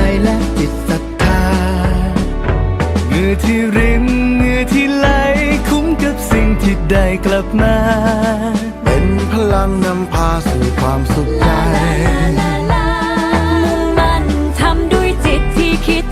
ิ ที่ริมเหงื่อที่ไหลคุ้มกับสิ่งที่ได้กลับมา เป็นพลังนำพาสู่ความสุขใจมุ่งมั่นทำด้วยจิตที่คิด